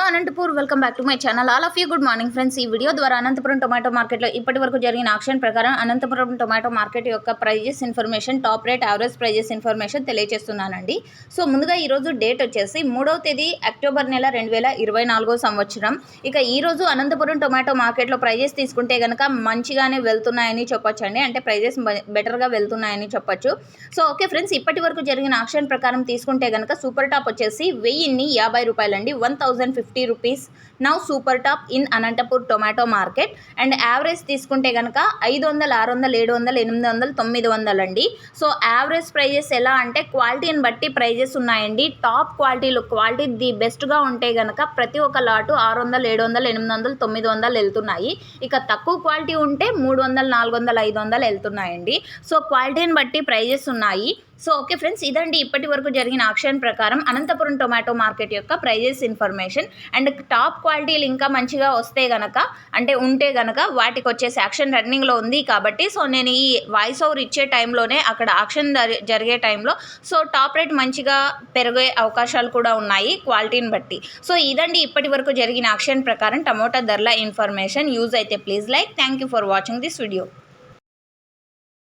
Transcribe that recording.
Hello Anantapur welcome back to my channel. All of you good morning friends. ఈ video ద్వారా Anantapuram tomato మార్కెట్లో ఇప్పటి వరకు జరిగిన ఆక్షన్ ప్రకారం అనంతపురం టొమాటో మార్కెట్ యొక్క prices information top rate average prices information తెలియజేస్తున్నానండి. So ముందుగా ఈరోజు డేట్ వచ్చేసి మూడవ తేదీ అక్టోబర్ నెల రెండు వేల ఇరవై నాలుగో సంవత్సరం. ఇక ఈరోజు అనంతపురం టొమాటో మార్కెట్లో ప్రైజెస్ తీసుకుంటే కనుక మంచిగానే వెళ్తున్నాయని చెప్పొచ్చు అండి అంటే ప్రైజెస్ బెటర్గా వెళ్తున్నాయని చెప్పొచ్చు. So okay friends. ఇప్పటి వరకు జరిగిన ఆక్షన్ ప్రకారం తీసుకుంటే కనుక సూపర్ టాప్ వచ్చేసి వెయ్యిన్ని యాభై రూపాయలండి. One thousand fifty fifty rupees. Now super top in Anantapur tomato market and average తీసుకుంటే కనుక ఐదు వందలు ఆరు వందలు ఏడు వందలు ఎనిమిది వందలు తొమ్మిది వందలు అండి. సో యావరేజ్ ప్రైజెస్ ఎలా అంటే క్వాలిటీని బట్టి ప్రైజెస్ ఉన్నాయండి. టాప్ క్వాలిటీలు క్వాలిటీ ది బెస్ట్గా ఉంటే కనుక ప్రతి ఒక్క లాటు ఆరు వందలు ఏడు వందలు ఎనిమిది వందలు తొమ్మిది వందలు వెళ్తున్నాయి. ఇక తక్కువ క్వాలిటీ ఉంటే మూడు వందలు నాలుగు వందలు ఐదు వందలు వెళ్తున్నాయండి. సో క్వాలిటీని బట్టి ప్రైజెస్ ఉన్నాయి. సో ఓకే ఫ్రెండ్స్ ఇదండి ఇప్పటి వరకు జరిగిన ఆక్షన్ ప్రకారం అనంతపురం టొమాటో మార్కెట్ యొక్క ప్రైజెస్ ఇన్ఫర్మేషన్ అండ్ టాప్ క్వాలిటీలు ఇంకా మంచిగా వస్తే గనక అంటే ఉంటే గనక వాటికి వచ్చేసి యాక్షన్ రన్నింగ్లో ఉంది కాబట్టి సో నేను ఈ వాయిస్ ఓవర్ ఇచ్చే టైంలోనే అక్కడ ఆక్షన్ జరిగే టైంలో సో టాప్ రేట్ మంచిగా పెరిగే అవకాశాలు కూడా ఉన్నాయి క్వాలిటీని బట్టి. సో ఇదండి ఇప్పటి వరకు జరిగిన ఆక్షన్ ప్రకారం టమోటా ధరల ఇన్ఫర్మేషన్. యూజ్ అయితే please like. Thank you for watching this video.